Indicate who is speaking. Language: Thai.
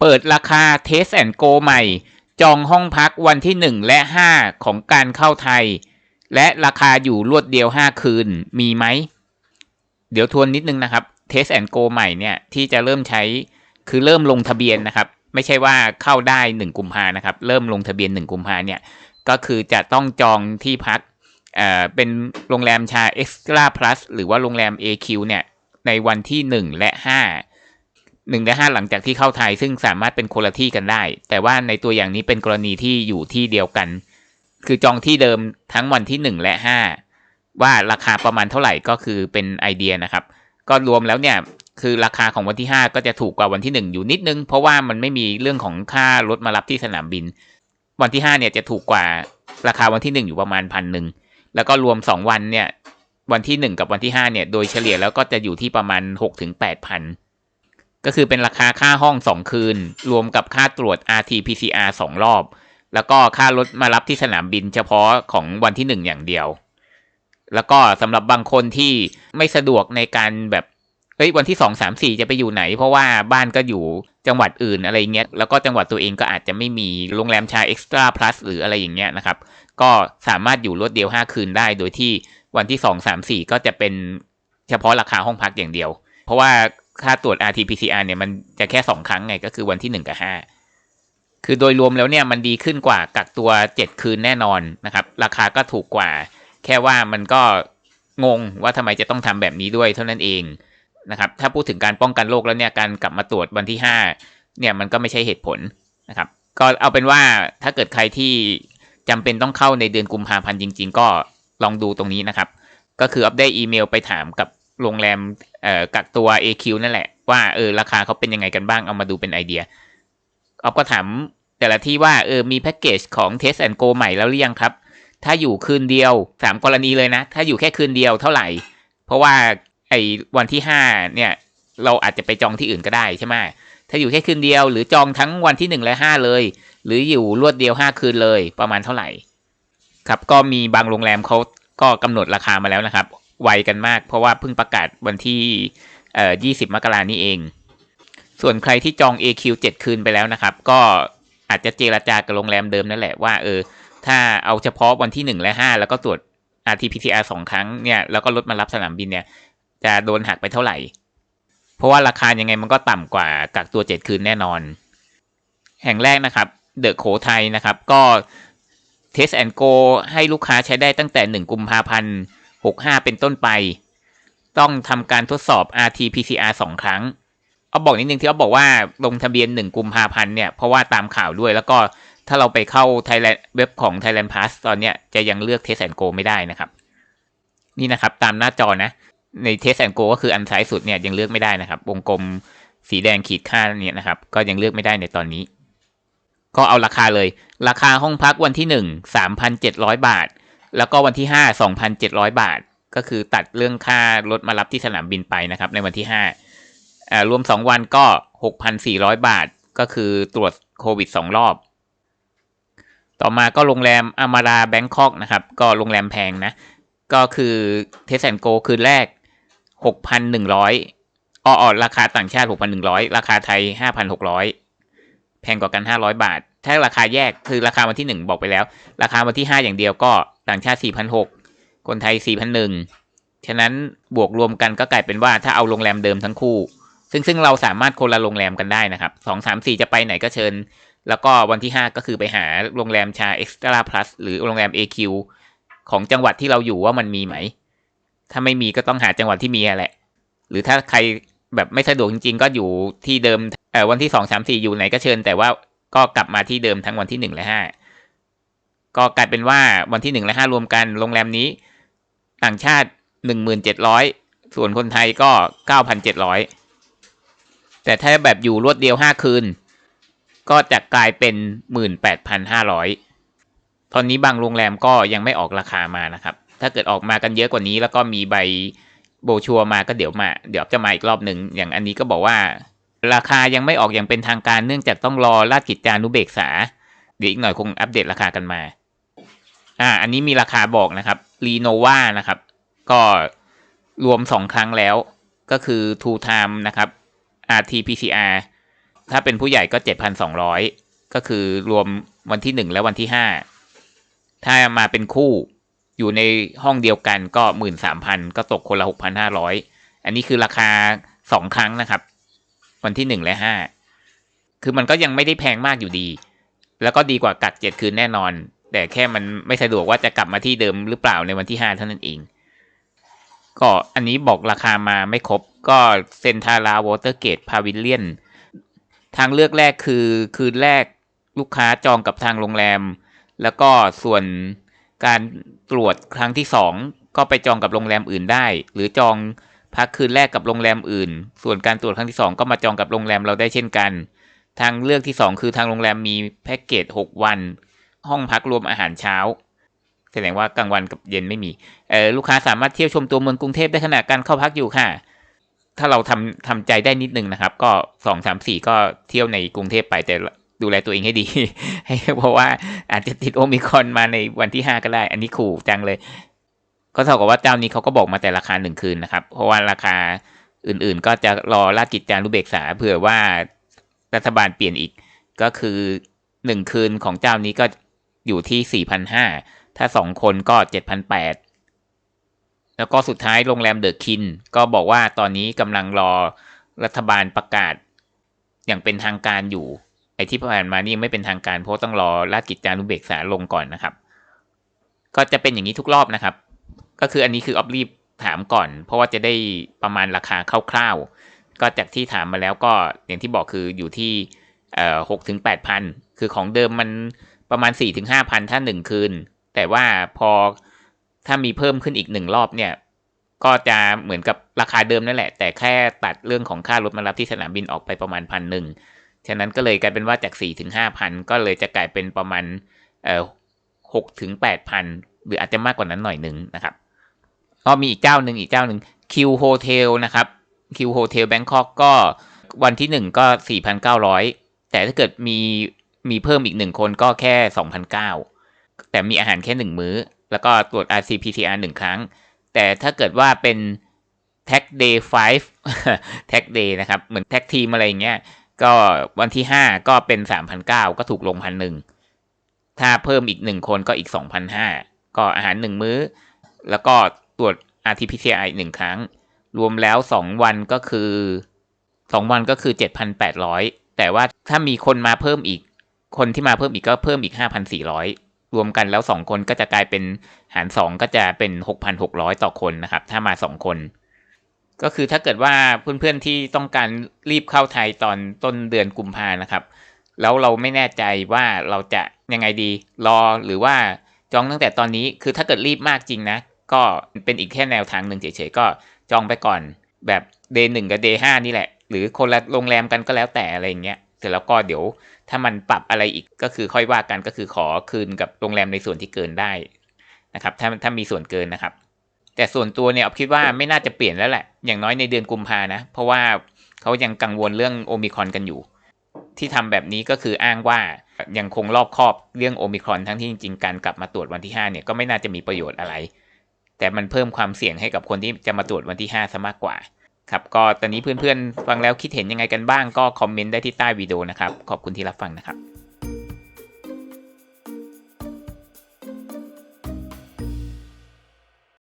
Speaker 1: เปิดราคา Test and Go ใหม่ จองห้องพักวันที่ 1 และ 5 ของการเข้าไทย และราคาอยู่รวดเดียว 5 คืนมีไหม เดี๋ยวทวนนิดนึงนะครับ Test and Go ใหม่เนี่ย ที่จะเริ่มใช้คือเริ่มลงทะเบียนนะครับ ไม่ใช่ว่าเข้าได้ 1 กุมภานะครับ เริ่มลงทะเบียน 1 กุมภาเนี่ยก็คือจะต้องจองที่พักเอ่อเป็นโรงแรมชา Extra Plus หรือว่าโรงแรม AQ เนี่ยในวันที่ 1 และ 5 1และ5หลังจากที่เข้าไทย ซึ่งสามารถเป็นคนละที่กันได้ แต่ว่าในตัวอย่างนี้เป็นกรณีที่อยู่ที่เดียวกัน คือจองที่เดิมทั้งวันที่1และ5ว่าราคาประมาณเท่าไหร่ก็คือเป็นไอเดียนะครับ ก็รวมแล้วเนี่ยคือราคาของวันที่ 5 ก็จะถูกกว่าวันที่ 1 อยู่นิดนึง เพราะว่ามันไม่มีเรื่องของค่ารถมารับที่สนามบิน วันที่5เนี่ยจะถูกกว่าราคาวันที่ 1 อยู่ประมาณพันหนึ่งแล้วก็รวม 2 วันเนี่ยวันที่ 1 กับวันที่5เนี่ยโดยเฉลี่ยแล้วก็จะอยู่ที่ประมาณ6-8ถึงพัน ก็คือเป็นราคาค่าห้อง2คืน รวมกับค่าตรวจ RT-PCR 2รอบ แล้วก็ค่ารถมารับที่สนามบินเฉพาะของวันที่1อย่างเดียว แล้วก็สำหรับบางคนที่ไม่สะดวกในการแบบเฮ้ยวันที่สองสามสี่จะไปอยู่ไหน เพราะว่าบ้านก็อยู่จังหวัดอื่นอะไรเงี้ยแล้วก็จังหวัดตัวเองก็อาจจะไม่มีโรงแรมชาเอ็กซ์ตร้าพลัสหรืออะไรอย่างเงี้ยนะครับ ก็สามารถอยู่รวดเดียวห้าคืนได้ โดยที่วันที่สองสามสี่ก็จะเป็นเฉพาะราคาห้องพักอย่างเดียว เพราะว่า ค่าตรวจ RT-PCR เนี่ยมันจะแค่สองครั้งไงก็คือวันที่หนึ่งกับห้าคือโดยรวมแล้วเนี่ยมันดีขึ้นกว่ากักตัวเจ็ดคืนแน่นอนนะครับ ราคาก็ถูกกว่า แค่ว่ามันก็งงว่าทำไมจะต้องทำแบบนี้ด้วยเท่านั้นเองนะครับถ้าพูดถึงการป้องกันโรคแล้วเนี่ยการกลับมาตรวจวันที่5เนี่ยมันก็ไม่ใช่เหตุผลนะครับก็เอาเป็นว่าถ้าเกิดใครที่จำเป็นต้องเข้าในเดือนกุมภาพันธ์จริง ๆ ก็ลองดูตรงนี้นะครับ ก็คืออัปได้อีเมลไปถามกับ โรงแรมเอ่อกักตัว AQ นั่นแหละว่าเออราคาเขาเป็นยังไงกันบ้างเอามาดูเป็นไอเดียออฟก็ถามแต่ละที่ว่าเออมีแพ็กเกจของ Test and Go ใหม่แล้วหรือยังครับ ถ้าอยู่คืนเดียวสามกรณีเลยนะ ถ้าอยู่แค่คืนเดียวเท่าไหร่ เพราะว่าไอ้วันที่ห้าเนี่ยเราอาจจะไปจองที่อื่นก็ได้ใช่ไหมถ้าอยู่แค่คืนเดียว หรือจองทั้งวันที่หนึ่งและห้าเลย หรืออยู่รวดเดียวห้าคืนเลยประมาณเท่าไหร่ ครับก็มีบางโรงแรมเขาก็กำหนดราคามาแล้วนะครับ ไวกันมาก เพราะว่าเพิ่งประกาศวันที่เอ่อยี่สิบมกรานี้เอง ส่วนใครที่จอง AQ 7 คืนไปแล้วนะครับ ก็อาจจะเจราจากับโรงแรมเดิมนั่นแหละว่าเออ ถ้าเอาเฉพาะวันที่ 1 และ 5 แล้วก็ตรวจ RT-PCR สองครั้งเนี่ยแล้วก็รถมารับสนามบินเนี่ย จะโดนหักไปเท่าไหร่ เพราะว่าราคายังไงมันก็ต่ำกว่ากักตัว 7 คืนแน่นอน แห่งแรกนะครับเดอะโขไทยนะครับ ก็ Test and Go ให้ลูกค้าใช้ได้ตั้งแต่ 1 กุมภาพันธ์ 65 เป็นต้นไป ต้องทำการทดสอบ RT-PCR 2 ครั้งเอาบอกนิดนึงที่เขาบอกว่าลงทะเบียน 1 กุมภาพันธ์เนี่ย เพราะว่าตามข่าวด้วยแล้วก็ถ้าเราไปเข้า Thailand เว็บของ Thailand Pass ตอนเนี้ยจะยังเลือก Test and Go ไม่ได้นะครับ นี่นะครับตามหน้าจอนะ ใน Test and Go ก็คืออันซ้ายสุดเนี่ยยังเลือกไม่ได้นะครับ วงกลมสีแดงขีดค่าเนี่ยนะครับ ก็ยังเลือกไม่ได้ในตอนนี้ ก็เอาราคาเลย ราคาห้องพักวันที่หนึ่งสามพันเจ็ดร้อยบาท แล้วก็วันที่ห้าสองพันเจ็ดร้อยบาท ก็คือตัดเรื่องค่ารถมารับที่สนามบินไปนะครับ ในวันที่ห้าอ่ารวมสองวันก็หกพันสี่ร้อยบาท ก็คือตรวจโควิดสองรอบ ต่อมาก็โรงแรมอามาราแบงคอกนะครับ ก็โรงแรมแพงนะ ก็คือเทสแอนโกคืนแรกหกพันหนึ่งร้อยอ้อราคาต่างชาติหกพันหนึ่งร้อยราคาไทยห้าพันหกร้อย แพงกว่ากันห้าร้อยบาท ถ้าราคาแยกคือราคาวันที่หนึ่งบอกไปแล้ว ราคาวันที่ห้าอย่างเดียวก็ต่างชาติสี่พันหกคนไทยสี่พันหนึ่งฉะนั้นบวกรวมกันก็กลายเป็นว่าถ้าเอาโรงแรมเดิมทั้งคู่ ซึ่งซึ่งเราสามารถคนละโรงแรมกันได้นะครับสองสามสี่จะไปไหนก็เชิญ แล้วก็วันที่ห้าก็คือไปหาโรงแรมชาเอ็กซ์ตร้าพลัสหรือโรงแรม AQ ของจังหวัดที่เราอยู่ว่ามันมีไหม ถ้าไม่มีก็ต้องหาจังหวัดที่มีแหละ หรือถ้าใคร แบบไม่สะดวกจริง ๆ ก็อยู่ที่เดิมเอ่อวันที่สองสามสี่อยู่ไหนก็เชิญ แต่ว่าก็กลับมาที่เดิมทั้งวันที่หนึ่งและห้าก็กลายเป็นว่าวันที่หนึ่งและห้ารวมกันโรงแรมนี้ ต่างชาติหนึ่งหมื่นเจ็ดร้อยส่วนคนไทยก็เก้าพันเจ็ดร้อยแต่ถ้าแบบอยู่รวดเดียวห้าคืน ก็จะกลายเป็นหมื่นแปดพันห้าร้อยตอนนี้บางโรงแรมก็ยังไม่ออกราคามานะครับ ถ้าเกิดออกมากันเยอะกว่านี้แล้วก็มีใบ โบชัวมาก็เดี๋ยวมา เดี๋ยวจะมาอีกรอบหนึ่งอย่างอันนี้ก็บอกว่า ราคายังไม่ออกอย่างเป็นทางการเนื่องจากต้องรอราชกิจจานุเบกษา เดี๋ยวอีกหน่อยคงอัปเดตราคากันมา อ่า อันนี้มีราคาบอกนะครับรีโนวานะครับ ก็รวมสองครั้งแล้ว ก็คือ two time นะครับ RT-PCR ถ้าเป็นผู้ใหญ่ก็เจ็ดพันสองร้อยก็คือรวมวันที่หนึ่งและวันที่ห้าถ้ามาเป็นคู่ อยู่ในห้องเดียวกันก็หมื่นสามพันก็ตกคนละหกพันห้าร้อยอันนี้คือราคาสองครั้งนะครับ วันที่หนึ่งและห้าคือมันก็ยังไม่ได้แพงมากอยู่ดี แล้วก็ดีกว่ากักเจ็ดคืนแน่นอน แต่แค่มันไม่สะดวกว่าจะกลับมาที่เดิมหรือเปล่าในวันที่ห้าเท่านั้นเอง ก็อันนี้บอกราคามาไม่ครบก็เซนทาราวอเตอร์เกตพาวิเลียนทางเลือกแรกคือคืนแรกลูกค้าจองกับทางโรงแรม แล้วก็ส่วน การตรวจครั้งที่สองก็ไปจองกับโรงแรมอื่นได้ หรือจองพักคืนแรกกับโรงแรมอื่น ส่วนการตรวจครั้งที่สองก็มาจองกับโรงแรมเราได้เช่นกัน ทางเลือกที่สองคือทางโรงแรมมีแพ็กเกจหกวัน ห้องพักรวมอาหารเช้า แสดงว่ากลางวันกับเย็นไม่มีเออลูกค้าสามารถเที่ยวชมตัวเมืองกรุงเทพได้ขณะการเข้าพักอยู่ค่ะ ถ้าเราทำทำใจได้นิดนึงนะครับ ก็สองสามสี่ก็เที่ยวในกรุงเทพไปแต่ ดูแลตัวเองให้ดี ให้เพราะว่าอาจจะติดโอมิคอนมาในวันที่ห้าก็ได้ อันนี้ขู่จังเลย ก็เท่ากับว่าเจ้านี้เขาก็บอกมาแต่ราคาหนึ่งคืนนะครับ เพราะว่าราคาอื่นๆ ก็จะรอราชกิจจานุเบกษาเผื่อว่ารัฐบาลเปลี่ยนอีก ก็คือหนึ่งคืนของเจ้านี้ก็อยู่ที่สี่พันห้าถ้าสองคนก็เจ็ดพันแปดแล้วก็สุดท้ายโรงแรมเดอะคิน ก็บอกว่าตอนนี้กำลังรอรัฐบาลประกาศอย่างเป็นทางการอยู่ ไอ้ที่ผ่านมานี่ยังไม่เป็นทางการเพราะต้องรอราชกิจจานุเบกษาลงก่อนนะครับ ก็จะเป็นอย่างนี้ทุกรอบนะครับ ก็คืออันนี้คือออฟรีบถามก่อน เพราะว่าจะได้ประมาณราคาคร่าวๆก็จากที่ถามมาแล้วก็อย่างที่บอกคืออยู่ที่เอ่อหกถึงแปดพันคือของเดิมมันประมาณสี่ถึงห้าพันถ้าหนึ่งคืน แต่ว่าพอถ้ามีเพิ่มขึ้นอีกหนึ่งรอบเนี่ย ก็จะเหมือนกับราคาเดิมนั่นแหละ แต่แค่ตัดเรื่องของค่ารถมารับที่สนามบินออกไปประมาณพันหนึ่ง ฉะนั้นก็เลยกลายเป็นว่าจากสี่ถึงห้าพันก็เลยจะกลายเป็นประมาณเอ่อหกถึงแปดพันหรืออาจจะมากกว่านั้นหน่อยหนึ่งนะครับก็มีอีกเจ้าหนึ่งอีกเจ้าหนึ่งคิวโฮเทลนะครับคิวโฮเทลแบงคอกก็วันที่หนึ่งก็สี่พันเก้าร้อยแต่ถ้าเกิดมีมีเพิ่มอีกหนึ่งคนก็แค่สองพันเก้าแต่มีอาหารแค่หนึ่งมื้อ แล้วก็ตรวจ RC-PCR หนึ่งครั้ง แต่ถ้าเกิดว่าเป็น tag day 5 tag day นะครับ เหมือน tag team อะไรอย่างเงี้ย ก็วันที่ห้าก็เป็นสามพันเก้าก็ถูกลงพันหนึ่งถ้าเพิ่มอีกหนึ่งคนก็อีกสองพันห้าก็อาหารหนึ่งมื้อ แล้วก็ตรวจ RT-PCR อีกหนึ่งครั้ง รวมแล้วสองวันก็คือสองวันก็คือเจ็ดพันแปดร้อยแต่ว่าถ้ามีคนมาเพิ่มอีก คนที่มาเพิ่มอีกก็เพิ่มอีกห้าพันสี่ร้อยรวมกันแล้วสองคนก็จะกลายเป็นหารสองก็จะเป็นหกพันหกร้อยต่อคนนะครับ ถ้ามาสองคน ก็คือถ้าเกิดว่าเพื่อนๆที่ต้องการรีบเข้าไทยตอนต้นเดือนกุมภานะครับ แล้วเราไม่แน่ใจว่าเราจะยังไงดีรอหรือว่าจองตั้งแต่ตอนนี้คือถ้าเกิดรีบมากจริงนะ ก็เป็นอีกแค่แนวทางหนึ่งเฉยๆก็จองไปก่อนแบบเดย์หนึ่งกับเดย์ห้านี่แหละ หรือคนละโรงแรมกันก็แล้วแต่อะไรอย่างเงี้ยเสร็จแล้วก็เดี๋ยวถ้ามันปรับอะไรอีกก็คือค่อยว่ากันก็คือขอคืนกับโรงแรมในส่วนที่เกินได้นะครับถ้าถ้ามีส่วนเกินนะครับ แต่ส่วนตัวเนี่ยออฟคิดว่าไม่น่าจะเปลี่ยนแล้วแหละ อย่างน้อยในเดือนกุมภานะ เพราะว่าเขายังกังวลเรื่องโอมิครอนกันอยู่ ที่ทำแบบนี้ก็คืออ้างว่ายังคงรอบคอบเรื่องโอมิครอนทั้งที่จริงๆการกลับมาตรวจวันที่ 5 เนี่ยก็ไม่น่าจะมีประโยชน์อะไร แต่มันเพิ่มความเสี่ยงให้กับคนที่จะมาตรวจวันที่5ซะมากกว่า ครับ ก็ตอนนี้เพื่อนๆฟังแล้วคิดเห็นยังไงกันบ้างก็คอมเมนต์ได้ที่ใต้วิดีโอนะครับ ขอบคุณที่รับฟังนะครับ